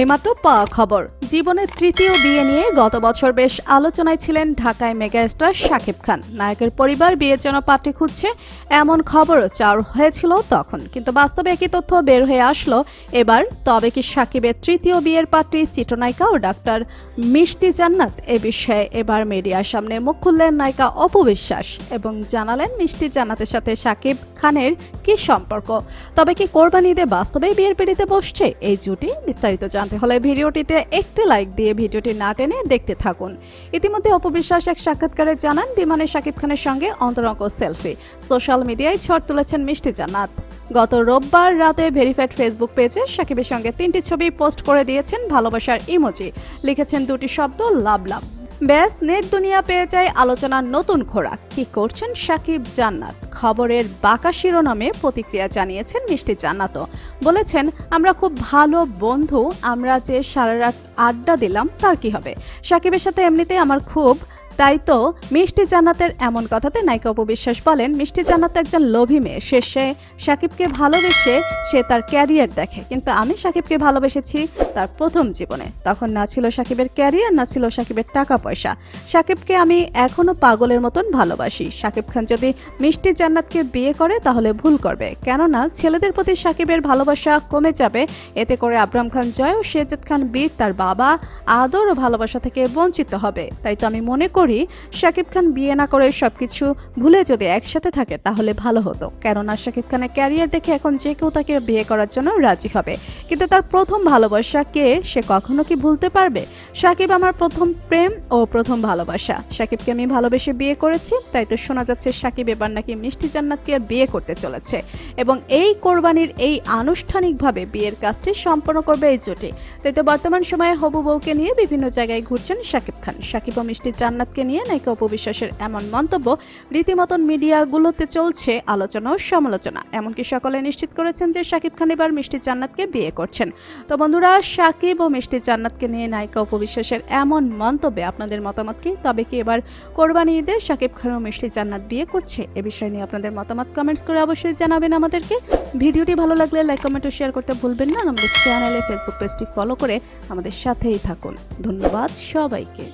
এইমাত্র পাওয়া খবর। জীবনের তৃতীয় বিয়ে নিয়ে গত বছর বেশ আলোচনায় ছিলেন ঢাকায় মেগাস্টার শাকিব খান। নায়কের পরিবার বিয়ের জন্য পাত্রী খুঁজছে, এমন খবরও চার হয়েছিল তখন। কিন্তু বাস্তবে একই তথ্য বের হয়ে আসলো এবার, তবে কি শাকিবের তৃতীয় বিয়ের পাত্রী চিত্রনায়িকা ও ডাক্তার মিষ্টি জান্নাত এ বিষয়ে এবার মিডিয়ার সামনে মুখ খুললেন নায়িকা অপবিশ্বাস এবং জানালেন মিষ্টি জান্নাতের সাথে শাকিব খানের কি সম্পর্ক। তবে কি কোরবানি ঈদে বাস্তবেই বিয়ের পিড়িতে বসছে? এই জুটি বিস্তারিত জানতে হলে ভিডিওটিতে একটি লাইক দিয়ে ভিডিওটি না টেনে দেখতে থাকুন। ইতিমধ্যে অপবিশ্বাস এক সাক্ষাৎকারে জানান বিমানে শাকিব খানের সঙ্গে অন্তরঙ্গ সেলফি। সোশ্যাল মিডিয়ায় ছড় তুলেছেন মিষ্টি জান্নাত। গত রোববার রাতে ভেরিফাইড ফেসবুক পেজে সাকিবের সঙ্গে তিনটি ছবি পোস্ট করে দিয়েছেন ভালোবাসার ইমোজি। লিখেছেন দুটি শব্দ, লাভ লাভ। ব্যাস, নেট দুনিয়া পেয়ে যায় আলোচনার নতুন খোরাক। কি করছেন সাকিব জান্নাত? খবরের বাঁকা শিরোনামে প্রতিক্রিয়া জানিয়েছেন মিষ্টি জান্নাতও। বলেছেন, আমরা খুব ভালো বন্ধু, আমরা যে সারা রাত আড্ডা দিলাম, তার কি হবে? সাকিবের সাথে এমনিতে আমার খুব তাই তো মিষ্টি জান্নাতের এমন কথাতে নায়িকা অপবিশ্বাস বলেন, মিষ্টি জান্নাত একজন লোভী মেয়ে। শেষে সাকিবকে ভালোবেসে সে তার ক্যারিয়ার দেখে। কিন্তু আমি সাকিবকে ভালোবেসেছি তার প্রথম জীবনে। তখন না ছিল সাকিবের ক্যারিয়ার, না ছিল সাকিবের টাকা পয়সা। সাকিবকে আমি এখনও পাগলের মতন ভালোবাসি। সাকিব খান যদি মিষ্টি জান্নাতকে বিয়ে করে তাহলে ভুল করবে। কেননা ছেলেদের প্রতি সাকিবের ভালোবাসা কমে যাবে। এতে করে আবরাম খান জয় ও শেজাদ খান বীর তার বাবা আদর ও ভালোবাসা থেকে বঞ্চিত হবে। তাই তো আমি মনে করি শাকিব খান বিয়ে না করে সবকিছু ভুলে যদি একসাথে থাকে তাহলে ভালো হতো। কেননা শাকিব খানের ক্যারিয়ার দেখে এখন যে কেউ তাকে বিয়ে করার জন্য রাজি হবে। কিন্তু তার প্রথম ভালোবাসা কে, সে কখনো কি ভুলতে পারবে? সাকিব আমার প্রথম প্রেম ও প্রথম ভালোবাসা। সাকিবকে আমি ভালোবেসে বিয়ে করেছি, তাই তো শোনা যাচ্ছে সাকিব এবার নাকি মিষ্টি জান্নাতকে বিয়ে করতে চলেছে। এবং এই কোরবানির এই আনুষ্ঠানিকভাবে বিয়ের কাজটি সম্পন্ন করবে এই জুটি। তাই তো বর্তমান সময়ে হবু বউকে নিয়ে বিভিন্ন জায়গায় ঘুরছেন সাকিব খান। সাকিব ও মিষ্টি জান্নাতকে নিয়ে নায়িকা অপবিশ্বাসের এমন মন্তব্য রীতিমতন মিডিয়াগুলোতে চলছে আলোচনা ও সমালোচনা। এমনকি সকলে নিশ্চিত করেছেন যে সাকিব খান এবার মিষ্টি জান্নাতকে বিয়ে করছেন। তো বন্ধুরা, সাকিব ও মিষ্টি জান্নাতকে নিয়ে নায়িকা উপবিশ্বাসের এমন মন্তব্যে আপনাদের মতামত কি? তবে কি এবার কোরবানি ঈদে সাকিব খান ও মিষ্টি জান্নাত বিয়ে করছে? এ বিষয় নিয়ে আপনাদের মতামত কমেন্টস করে অবশ্যই জানাবেন আমাদেরকে। ভিডিওটি ভালো লাগলে লাইক কমেন্ট ও শেয়ার করতে ভুলবেন না। আমাদের চ্যানেলে ফেসবুক পেজটি ফলো করে আমাদের সাথেই থাকুন। ধন্যবাদ সবাইকে।